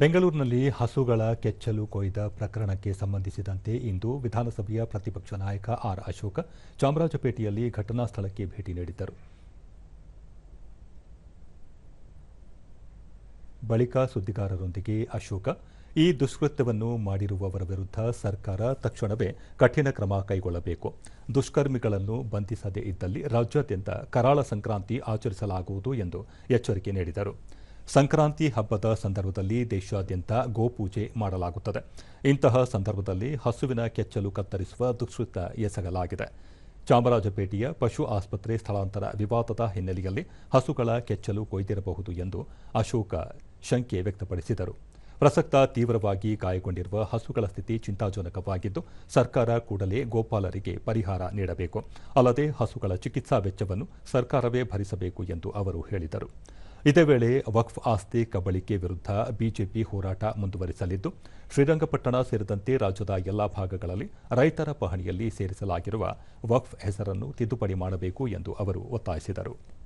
ಬೆಂಗಳೂರಿನಲ್ಲಿ ಹಸುಗಳ ಕೆಚ್ಚಲು ಕೊಯ್ದ ಪ್ರಕರಣಕ್ಕೆ ಸಂಬಂಧಿಸಿದಂತೆ ಇಂದು ವಿಧಾನಸಭೆಯ ಪ್ರತಿಪಕ್ಷ ನಾಯಕ ಆರ್ ಅಶೋಕ ಚಾಮರಾಜಪೇಟೆಯಲ್ಲಿ ಘಟನಾ ಸ್ಥಳಕ್ಕೆ ಭೇಟಿ ನೀಡಿದ್ದರು. ಬಳಿಕ ಸುದ್ದಿಗಾರರೊಂದಿಗೆ ಅಶೋಕ, ಈ ದುಷ್ಕೃತ್ಯವನ್ನು ಮಾಡಿರುವವರ ವಿರುದ್ಧ ಸರ್ಕಾರ ತಕ್ಷಣವೇ ಕಠಿಣ ಕ್ರಮ ಕೈಗೊಳ್ಳಬೇಕು. ದುಷ್ಕರ್ಮಿಗಳನ್ನು ಬಂಧಿಸದೇ ಇದ್ದಲ್ಲಿ ರಾಜ್ಯಾದ್ಯಂತ ಕರಾಳ ಸಂಕ್ರಾಂತಿ ಆಚರಿಸಲಾಗುವುದು ಎಂದು ಎಚ್ಚರಿಕೆ ನೀಡಿದರು. ಸಂಕ್ರಾಂತಿ ಹಬ್ಬದ ಸಂದರ್ಭದಲ್ಲಿ ದೇಶಾದ್ಯಂತ ಗೋಪೂಜೆ ಮಾಡಲಾಗುತ್ತದೆ. ಇಂತಹ ಸಂದರ್ಭದಲ್ಲಿ ಹಸುವಿನ ಕೆಚ್ಚಲು ಕತ್ತರಿಸುವ ದುಷ್ಕೃತ ಎಸಗಲಾಗಿದೆ. ಚಾಮರಾಜಪೇಟೆಯ ಪಶು ಆಸ್ಪತ್ರೆ ಸ್ಥಳಾಂತರ ವಿವಾದದ ಹಿನ್ನೆಲೆಯಲ್ಲಿ ಹಸುಗಳ ಕೆಚ್ಚಲು ಕೊಯ್ದಿರಬಹುದು ಎಂದು ಅಶೋಕ ಶಂಕೆ ವ್ಯಕ್ತಪಡಿಸಿದರು. ಪ್ರಸಕ್ತ ತೀವ್ರವಾಗಿ ಗಾಯಗೊಂಡಿರುವ ಹಸುಗಳ ಸ್ಥಿತಿ ಚಿಂತಾಜನಕವಾಗಿದ್ದು, ಸರ್ಕಾರ ಕೂಡಲೇ ಗೋಪಾಲರಿಗೆ ಪರಿಹಾರ ನೀಡಬೇಕು. ಅಲ್ಲದೆ ಹಸುಗಳ ಚಿಕಿತ್ಸಾ ವೆಚ್ಚವನ್ನು ಸರ್ಕಾರವೇ ಭರಿಸಬೇಕು ಎಂದು ಅವರು ಹೇಳಿದರು. ಇದೇ ವೇಳೆ ವಕ್ಫ್ ಆಸ್ತಿ ಕಬಳಿಕೆ ವಿರುದ್ಧ ಬಿಜೆಪಿ ಹೋರಾಟ ಮುಂದುವರಿಸಲಿದ್ದು, ಶ್ರೀರಂಗಪಟ್ಟಣ ಸೇರಿದಂತೆ ರಾಜ್ಯದ ಎಲ್ಲಾ ಭಾಗಗಳಲ್ಲಿ ರೈತರ ಪಹಣಿಯಲ್ಲಿ ಸೇರಿಸಲಾಗಿರುವ ವಕ್ಫ್ ಹೆಸರನ್ನು ತಿದ್ದುಪಡಿ ಮಾಡಬೇಕು ಎಂದು ಅವರು ಒತ್ತಾಯಿಸಿದರು.